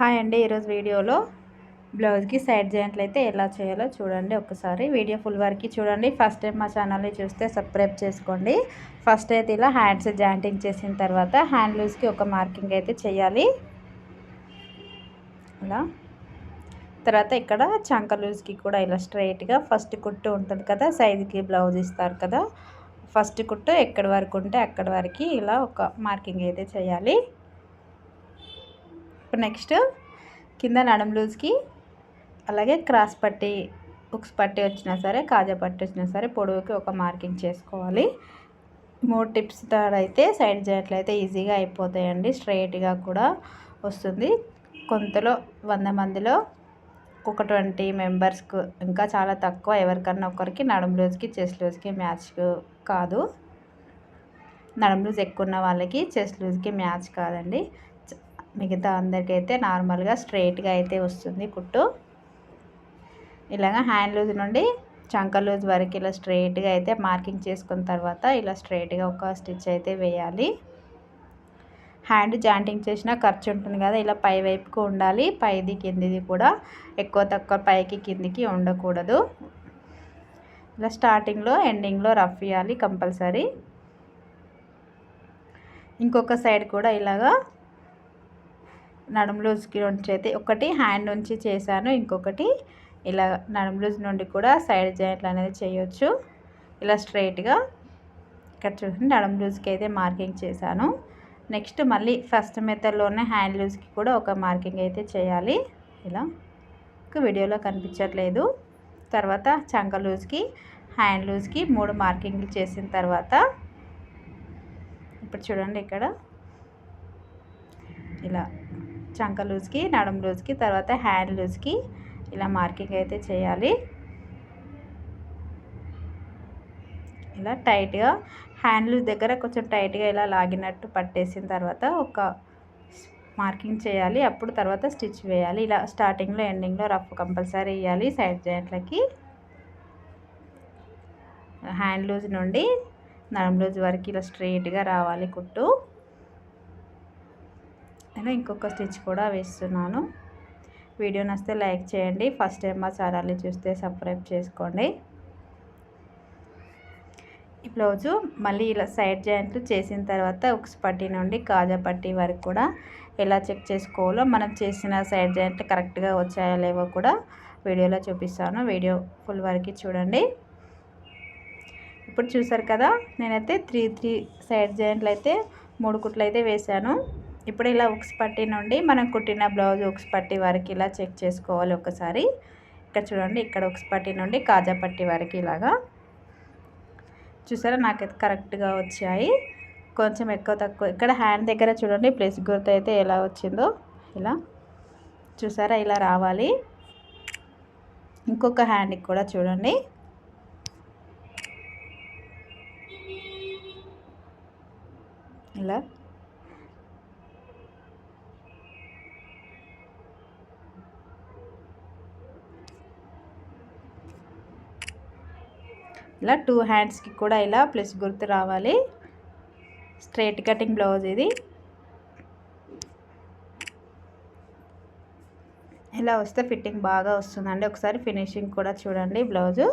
Hi అండి ఈరోజు వీడియోలో బ్లౌజ్కి సైడ్ జాయింట్లు అయితే ఎలా చేయాలో చూడండి ఒకసారి. వీడియో ఫుల్ వరకు చూడండి. ఫస్ట్ టైం మా ఛానల్ని చూస్తే సబ్స్క్రైబ్ చేసుకోండి. ఫస్ట్ అయితే ఇలా హ్యాండ్స్ జాయింటింగ్ చేసిన తర్వాత హ్యాండ్ లూజ్కి ఒక మార్కింగ్ అయితే చేయాలి. ఇలా. తర్వాత ఇక్కడ చంక లూజ్కి కూడా ఇలా స్ట్రైట్గా ఫస్ట్ కుట్టు ఉంటుంది కదా సైజుకి బ్లౌజ్ ఇస్తారు కదా ఫస్ట్ కుట్టు ఎక్కడి వరకు ఉంటే అక్కడి వరకు ఇలా ఒక మార్కింగ్ అయితే చేయాలి. ఇప్పుడు నెక్స్ట్ కింద నడం లూజ్కి అలాగే క్రాస్ పట్టి బుక్స్ పట్టి వచ్చినా సరే కాజా పట్టి వచ్చినా సరే పొడవుకి ఒక మార్కింగ్ చేసుకోవాలి. మూడు టిప్స్ అయితే సైడ్ చేయట్లయితే ఈజీగా అయిపోతాయండి స్ట్రైట్గా కూడా వస్తుంది. కొంతలో వంద మందిలో ఒక ట్వంటీ మెంబర్స్కు ఇంకా చాలా తక్కువ ఎవరికన్నా ఒకరికి నడుము లూజ్కి చెస్ట్ లూజ్కి మ్యాచ్ కాదు. నడుము లూజ్ ఎక్కువ ఉన్న వాళ్ళకి చెస్ట్ లూజ్కి మ్యాచ్ కాదండి. మిగతా అందరికైతే నార్మల్గా స్ట్రైట్గా అయితే వస్తుంది కుట్టు. ఇలాగ హ్యాండ్ లూజ్ నుండి చంక లూజ్ వరకు ఇలా స్ట్రైట్గా అయితే మార్కింగ్ చేసుకున్న తర్వాత ఇలా స్ట్రైట్గా ఒక స్టిచ్ అయితే వేయాలి. హ్యాండ్ జాయింటింగ్ చేసిన ఖర్చు ఉంటుంది కదా ఇలా పై వైపుకు ఉండాలి పైది కిందిది కూడా ఎక్కువ తక్కువ పైకి కిందికి ఉండకూడదు. ఇలా స్టార్టింగ్లో ఎండింగ్లో రఫ్ ఇవ్వాలి కంపల్సరీ. ఇంకొక సైడ్ కూడా ఇలాగా నడుము లూజ్కి నుంచి అయితే ఒకటి హ్యాండ్ నుంచి చేశాను. ఇంకొకటి ఇలా నడుము లూజ్ నుండి కూడా సైడ్ జాయింట్లు అనేది చేయొచ్చు. ఇలా స్ట్రైట్గా ఇక్కడ చూసి నడుము లూజ్కి అయితే మార్కింగ్ చేశాను. నెక్స్ట్ మళ్ళీ ఫస్ట్ మెథడ్లోనే హ్యాండ్ లూజ్కి కూడా ఒక మార్కింగ్ అయితే చేయాలి. ఇలా. వీడియోలో కనిపించట్లేదు. తర్వాత చంక లూజ్కి హ్యాండ్ లూజ్కి మూడు మార్కింగ్లు చేసిన తర్వాత ఇప్పుడు చూడండి ఇక్కడ. ఇలా. చంక లూజ్కి నడుం లూజ్కి తర్వాత హ్యాండ్ లూజ్కి ఇలా మార్కింగ్ అయితే చేయాలి. ఇలా టైట్గా హ్యాండ్ లూజ్ దగ్గర కొంచెం టైట్గా ఇలా లాగినట్టు పట్టేసిన తర్వాత ఒక మార్కింగ్ చేయాలి. అప్పుడు తర్వాత స్టిచ్ వేయాలి. ఇలా స్టార్టింగ్లో ఎండింగ్లో రఫ్ కంపల్సరీ వేయాలి సైడ్ జాయింట్లకి. హ్యాండ్ లూజ్ నుండి నడం లూజ్ వరకు ఇలా స్ట్రెయిట్గా రావాలి కుట్టు. నేను ఇంకొక స్టిచ్ కూడా వేస్తున్నాను. వీడియో నస్తే లైక్ చేయండి. ఫస్ట్ టైం మా ఛానల్ని చూస్తే సబ్స్క్రైబ్ చేసుకోండి. ఈ బ్లౌజు మళ్ళీ ఇలా సైడ్ జాయింట్లు చేసిన తర్వాత ఉక్స్ పట్టి నుండి కాజా పట్టి వరకు కూడా ఎలా చెక్ చేసుకోవాలో మనం చేసిన సైడ్ జాయింట్లు కరెక్ట్గా వచ్చాయో లేవో కూడా వీడియోలో చూపిస్తాను. వీడియో ఫుల్ వరకు చూడండి. ఇప్పుడు చూసారు కదా నేనైతే త్రీ త్రీ సైడ్ జాయింట్లు అయితే మూడు కుట్లు అయితే వేశాను. ఇప్పుడు ఇలా ఉక్స్ పట్టి నుండి మనం కుట్టిన బ్లౌజ్ ఉక్స్ పట్టి వరకు ఇలా చెక్ చేసుకోవాలి ఒకసారి. ఇక్కడ చూడండి ఇక్కడ ఉక్స్ పట్టి నుండి కాజా పట్టి వరకు ఇలాగా. చూసారా నాకైతే కరెక్ట్గా వచ్చాయి. కొంచెం ఎక్కువ తక్కువ ఇక్కడ హ్యాండ్ దగ్గర చూడండి ప్లేస్ గుర్తు అయితే ఎలా వచ్చిందో. ఇలా. చూసారా ఇలా రావాలి. ఇంకొక హ్యాండ్కి కూడా చూడండి. ఇలా. ఇలా టూ హ్యాండ్స్కి కూడా ఇలా ప్లస్ గుర్తు రావాలి. స్ట్రైట్ కటింగ్ బ్లౌజ్ ఇది. ఇలా వస్తే ఫిట్టింగ్ బాగా వస్తుందండి. ఒకసారి ఫినిషింగ్ కూడా చూడండి బ్లౌజు.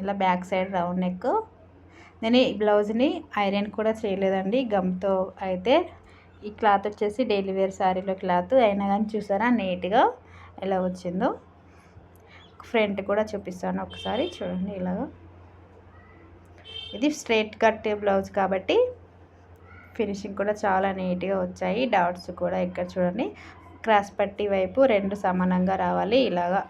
ఇలా బ్యాక్ సైడ్ రౌండ్ నెక్. నేను ఈ బ్లౌజ్ని ఐరన్ కూడా చేయలేదండి. గమ్తో అయితే ఈ క్లాత్ వచ్చేసి డైలీ వేర్ శారీలో క్లాత్. అయినా కానీ చూసారా నీట్గా ఎలా వచ్చిందో. ఫ్రంట్ కూడా చూపిస్తాను ఒకసారి. చూడండి ఇలాగా. ఇది స్ట్రైట్ కట్ బ్లౌజ్ కాబట్టి ఫినిషింగ్ కూడా చాలా నీట్గా వచ్చాయి. డాట్స్ కూడా ఇక్కడ చూడండి. క్రాస్ పట్టి వైపు రెండు సమానంగా రావాలి. ఇలాగా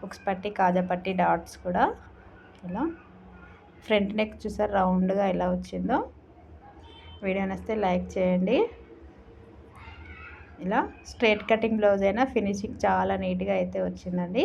బుక్స్ పట్టి కాజా పట్టి డాట్స్ కూడా ఇలా. ఫ్రంట్ నెక్ చూసారు? రౌండ్గా ఎలా వచ్చిందో. వీడియో నస్తే లైక్ చేయండి. ఇలా స్ట్రైట్ కటింగ్ బ్లౌజ్ అయినా ఫినిషింగ్ చాలా నీట్గా అయితే వచ్చిందండి.